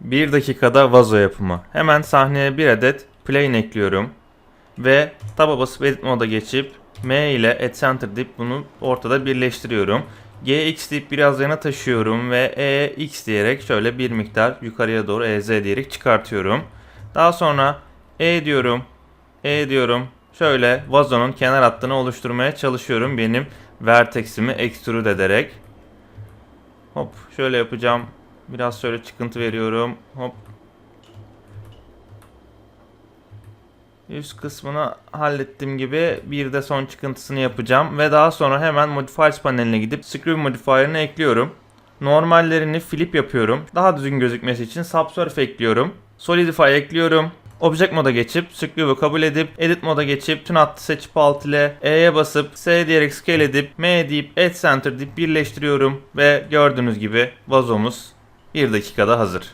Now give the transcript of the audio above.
1 dakikada vazo yapımı. Hemen sahneye bir adet plane ekliyorum. Ve taba basıp edit moda geçip M ile Add Center deyip bunu ortada birleştiriyorum. GX deyip biraz yana taşıyorum ve EX diyerek şöyle bir miktar yukarıya doğru EZ diyerek çıkartıyorum. Daha sonra E diyorum, E diyorum. Şöyle vazonun kenar hattını oluşturmaya çalışıyorum benim vertex'imi extrude ederek. Hop şöyle yapacağım. Biraz şöyle çıkıntı veriyorum. Hop. Üst kısmını hallettiğim gibi bir de son çıkıntısını yapacağım. Ve daha sonra hemen Modifiers paneline gidip Screw Modifier'ını ekliyorum. Normallerini flip yapıyorum. Daha düzgün gözükmesi için Subsurf ekliyorum. Solidify ekliyorum. Object moda geçip Screw'u kabul edip Edit moda geçip tüm hattı seçip alt ile E'ye basıp S diyerek scale edip M deyip Add Center deyip birleştiriyorum ve gördüğünüz gibi vazomuz 1 dakikada hazır.